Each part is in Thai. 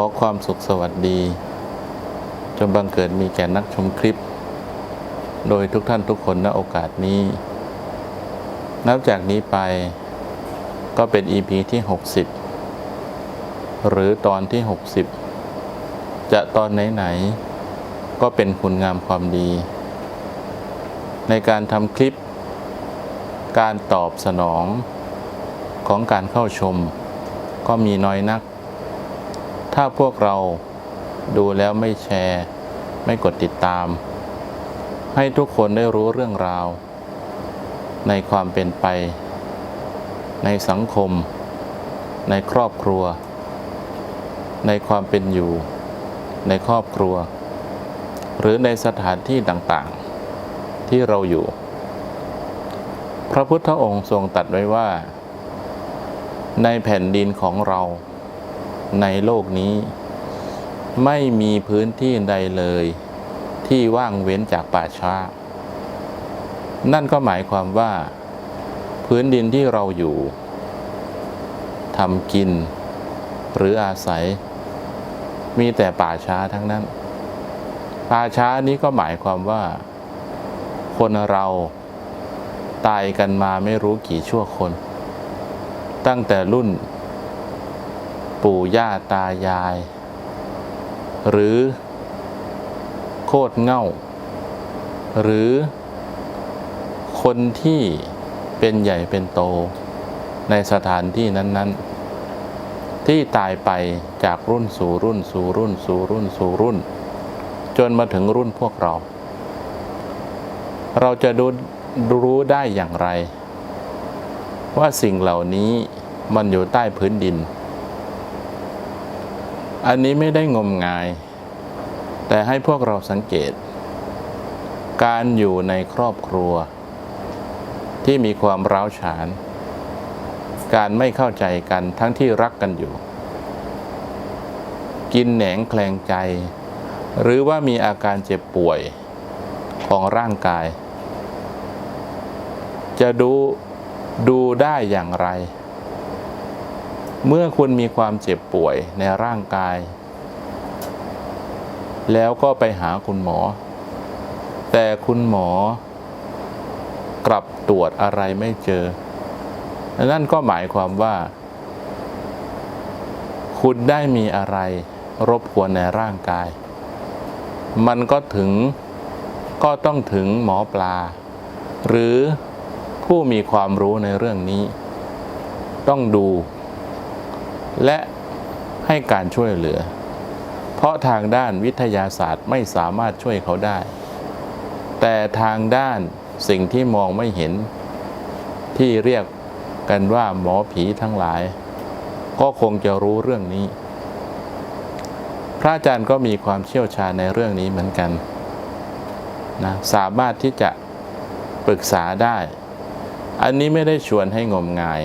อความสุขสวัสดี จงบังเกิดมีแก่นักชมคลิป โดยทุกท่านทุกคนณโอกาสนี้ นับจากนี้ไปก็เป็น EP ที่ 60 หรือตอนที่ 60 จะตอนไหนๆก็เป็นคุณงามความดี ในการทำคลิป การตอบสนองของการเข้าชมก็มีน้อยนัก ถ้าพวกเราดูแล้วไม่แชร์ ไม่กดติดตาม ให้ทุกคนได้รู้เรื่องราว ในความเป็นไป ในสังคม ในครอบครัว ในความเป็นอยู่ ในครอบครัว หรือในสถานที่ต่างๆ ที่เราอยู่ พระพุทธองค์ทรงตัดไว้ว่า ในแผ่นดินของเรา ในโลกนี้ ไม่มีพื้นที่ใดเลย ที่ว่างเว้นจากป่าช้า นั่นก็หมายความว่า พื้นดินที่เราอยู่ทำกิน หรืออาศัย มีแต่ป่าช้าทั้งนั้น ป่าช้านี้ก็หมายความว่า คนเราตายกันมาไม่รู้กี่ชั่วคน ตั้งแต่รุ่น ปู่ย่าตายาย หรือโคตรเง่า หรือคนที่เป็นใหญ่เป็นโตในสถานที่นั้น ๆ ที่ตายไปจากรุ่นสู่รุ่นสู่รุ่นสู่รุ่นสู่รุ่น จนมาถึงรุ่นพวกเรา เราจะดูรู้ได้อย่างไร ว่าสิ่งเหล่านี้มันอยู่ใต้พื้นดิน อันนี้ไม่ได้งมงาย แต่ให้พวกเราสังเกต การอยู่ในครอบครัว ที่มีความร้าวฉาน การไม่เข้าใจกันทั้งที่รักกันอยู่ กินแหนงแคลงใจ หรือว่ามีอาการเจ็บป่วยของร่างกาย จะดูดูได้อย่างไร เมื่อคุณมีความเจ็บป่วยในร่างกาย แล้วก็ไปหาคุณหมอ แต่คุณหมอกลับตรวจอะไรไม่เจอ นั่นก็หมายความว่า คุณได้มีอะไรรบกวนในร่างกาย มันก็ถึงก็ต้องถึงหมอปลา หรือผู้มีความรู้ในเรื่องนี้ ต้องดู และให้การช่วยเหลือ เพราะทางด้านวิทยาศาสตร์ไม่สามารถช่วยเขาได้ แต่ทางด้านสิ่งที่มองไม่เห็น ที่เรียกกันว่าหมอผีทั้งหลาย ก็คงจะรู้เรื่องนี้ พระอาจารย์ก็มีความเชี่ยวชาญในเรื่องนี้เหมือนกันนะสามารถที่จะปรึกษาได้ อันนี้ไม่ได้ชวนให้งมงาย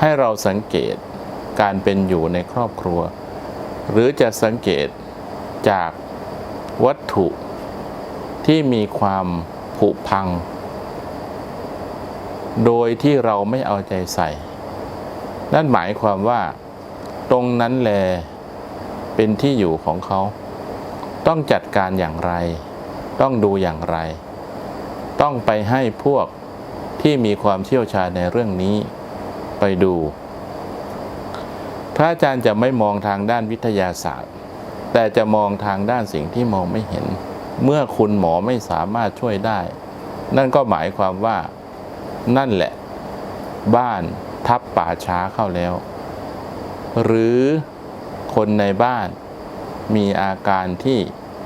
ให้เราสังเกต การเป็นอยู่ในครอบครัว หรือจะสังเกตจากวัตถุที่มีความผุพัง โดยที่เราไม่เอาใจใส่ นั่นหมายความว่า ตรงนั้นแลเป็นที่อยู่ของเขา ต้องจัดการอย่างไร ต้องดูอย่างไร ต้องไปให้พวกที่มีความเชี่ยวชาญในเรื่องนี้ไปดู พระอาจารย์จะไม่มองทางด้านวิทยาศาสตร์ แต่จะมองทางด้านสิ่งที่มองไม่เห็น เมื่อคุณหมอไม่สามารถช่วยได้ นั่นก็หมายความว่านั่นแหละ บ้านทับป่าช้าเข้าแล้ว หรือคนในบ้านมีอาการที่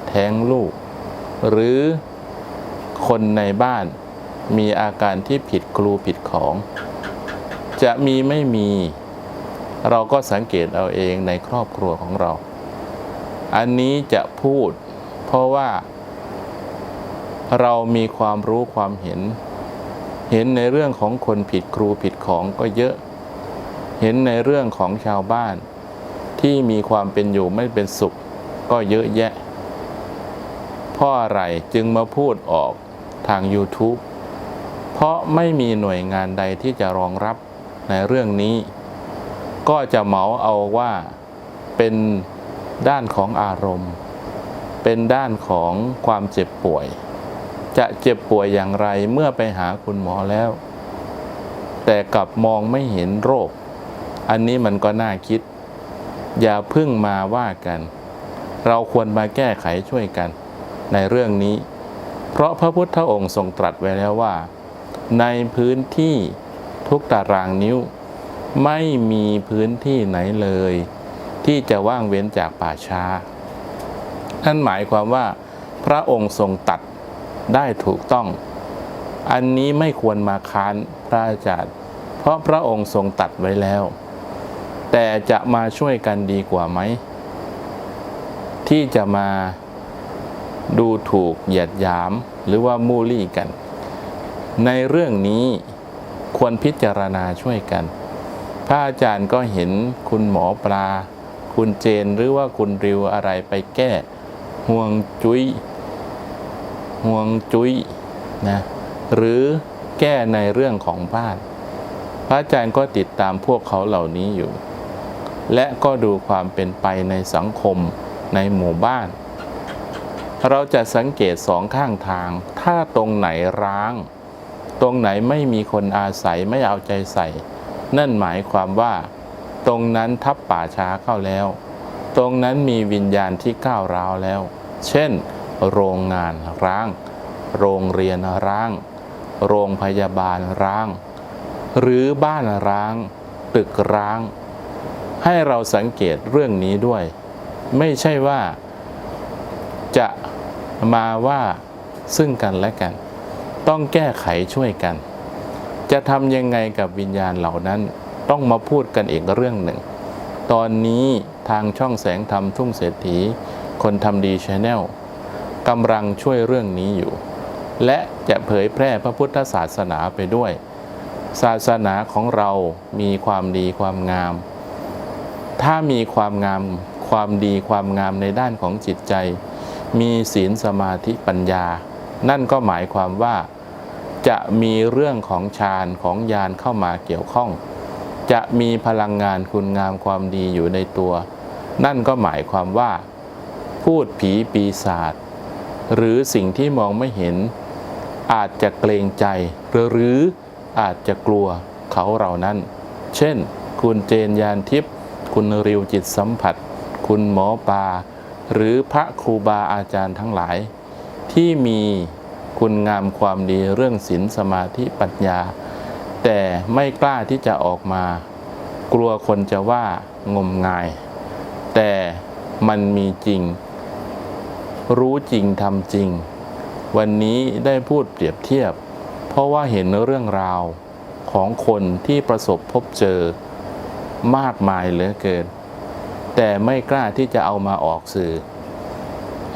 แท้งลูก หรือคนในบ้านมีอาการที่ผิดครูผิดของ จะมีไม่มี เราก็สังเกตเอาเองในครอบครัวของเรา อันนี้จะพูด เพราะว่า เรามีความรู้ความเห็น เห็นในเรื่องของคนผิดครูผิดของก็เยอะ เห็นในเรื่องของชาวบ้าน ที่มีความเป็นอยู่ไม่เป็นสุข ก็เยอะแยะเพราะอะไรจึงมาพูดออกทาง YouTube เพราะไม่มีหน่วยงานใดที่จะรองรับในเรื่องนี้ ก็จะเหมาเอาว่าเป็นด้านของอารมณ์ เป็นด้านของความเจ็บป่วย จะเจ็บป่วยอย่างไรเมื่อไปหาคุณหมอแล้ว แต่กลับมองไม่เห็นโรค อันนี้มันก็น่าคิด อย่าพึ่งมาว่ากัน เราควรมาแก้ไขช่วยกันในเรื่องนี้ เพราะพระพุทธองค์ทรงตรัสไว้แล้วว่า ในพื้นที่ทุกตารางนิ้ว ไม่มีพื้นที่ไหนเลย ที่จะว่างเว้นจากป่าช้า นั่นหมายความว่า พระองค์ทรงตัดได้ถูกต้อง อันนี้ไม่ควรมาค้านพระอาจารย์เพราะพระองค์ทรงตัดไว้แล้ว แต่จะมาช่วยกันดีกว่าไหม ที่จะมาดูถูกเหยียดหยามหรือว่ามูลี่กัน ในเรื่องนี้ควรพิจารณาช่วยกัน พระอาจารย์ก็เห็นคุณหมอปลา คุณเจนหรือว่าคุณริวอะไรไปแก้ห่วงจุย้ยห่วงจุ้ยนะหรือแก้ในเรื่องของบ้าน พระอาจารย์ก็ติดตามพวกเขาเหล่านี้อยู่ และก็ดูความเป็นไปในสังคมในหมู่บ้าน เราจะสังเกตสองข้างทาง ถ้าตรงไหนร้าง ตรงไหนไม่มีคนอาศัยไม่เอาใจใส่ นั่นหมายความว่า ตรงนั้นทับป่าช้าเข้าแล้ว ตรงนั้นมีวิญญาณที่ก้าวร้าวแล้ว เช่น โรงงานร้าง โรงเรียนร้าง โรงพยาบาลร้าง หรือบ้านร้าง ตึกร้าง ให้เราสังเกตเรื่องนี้ด้วย ไม่ใช่ว่า จะมาว่าซึ่งกันและกัน ต้องแก้ไขช่วยกัน จะทำยังไงกับวิญญาณเหล่านั้น ต้องมาพูดกันอีกเรื่องหนึ่ง ตอนนี้ทางช่องแสงธรรมทุ่งเศรษฐี คนทำดีชาแนลกำลังช่วยเรื่องนี้อยู่ และจะเผยแพร่พระพุทธศาสนาไปด้วย ศาสนาของเรามีความดีความงาม ถ้ามีความงามความดีความงามในด้านของจิตใจ มีศีลสมาธิปัญญา นั่นก็หมายความว่า จะมีเรื่องของฌานของญาณเข้ามาเกี่ยวข้อง จะมีพลังงานคุณงามความดีอยู่ในตัว นั่นก็หมายความว่า พูดผีปีศาจหรือสิ่งที่มองไม่เห็น อาจจะเกรงใจ หรืออาจจะกลัวเขาเหล่านั้น เช่น คุณเจนยานทิพย์คุณริวจิตสัมผัส คุณหมอปลาหรือพระครูบาอาจารย์ทั้งหลาย ที่มี คุณงามความดีเรื่องศีลสมาธิปัญญา แต่ไม่กล้าที่จะออกมา กลัวคนจะว่างมงาย แต่มันมีจริง รู้จริงทำจริง วันนี้ได้พูดเปรียบเทียบ เพราะว่าเห็นเรื่องราวของคนที่ประสบพบเจอมากมายเหลือเกิน แต่ไม่กล้าที่จะเอามาออกสื่อ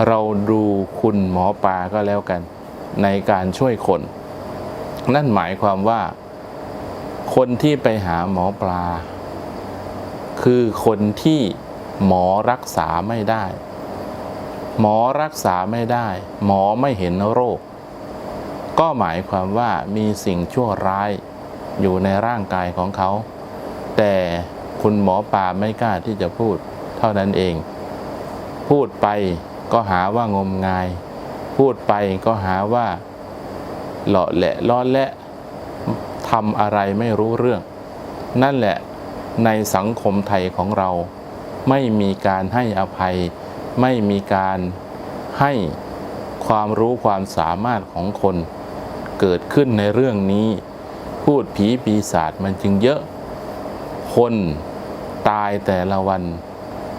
เราดูคุณหมอปลาก็แล้วกัน ในการช่วยคน นั่นหมายความว่า คนที่ไปหาหมอปลา คือคนที่หมอรักษาไม่ได้ หมอรักษาไม่ได้ หมอไม่เห็นโรค ก็หมายความว่ามีสิ่งชั่วร้ายอยู่ในร่างกายของเขา แต่คุณหมอปลาไม่กล้าที่จะพูดเท่านั้นเอง พูดไปก็หาว่างมงาย พูดไปก็หาว่าหล่อแหละล้อแหละทำอะไรไม่รู้เรื่อง นั่นแหละในสังคมไทยของเรา ไม่มีการให้อภัย ไม่มีการให้ความรู้ความสามารถของคน เกิดขึ้นในเรื่องนี้ พูดผีปีศาจมันจึงเยอะ คนตายแต่ละวัน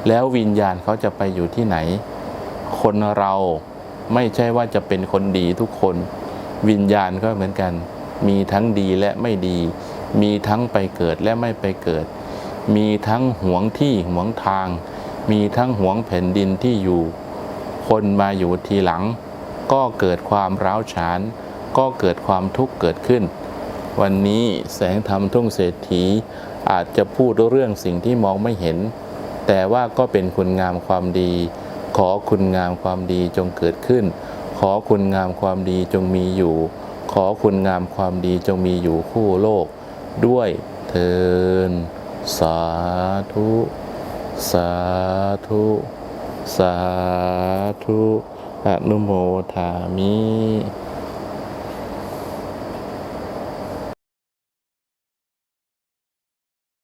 แล้ววิญญาณเขาจะไปอยู่ที่ไหน คนเรา ไม่ใช่ว่าจะเป็นคนดีทุกคน วิญญาณก็เหมือนกัน มีทั้งดีและไม่ดี มีทั้งไปเกิดและไม่ไปเกิด มีทั้งหวงที่หวงทาง มีทั้งหวงแผ่นดินที่อยู่ คนมาอยู่ทีหลัง ก็เกิดความร้าวฉาน ก็เกิดความทุกข์เกิดขึ้น วันนี้แสงธรรมทุ่งเศรษฐีอาจจะพูดเรื่องสิ่งที่มองไม่เห็น แต่ว่าก็เป็นคุณงามความดี ขอคุณงามความดีจงเกิดขึ้น ขอคุณงามความดีจงมีอยู่ ขอคุณงามความดีจงมีอยู่คู่โลก ด้วยเทินสาธุ สาธุ สาธุอนุโมทามิ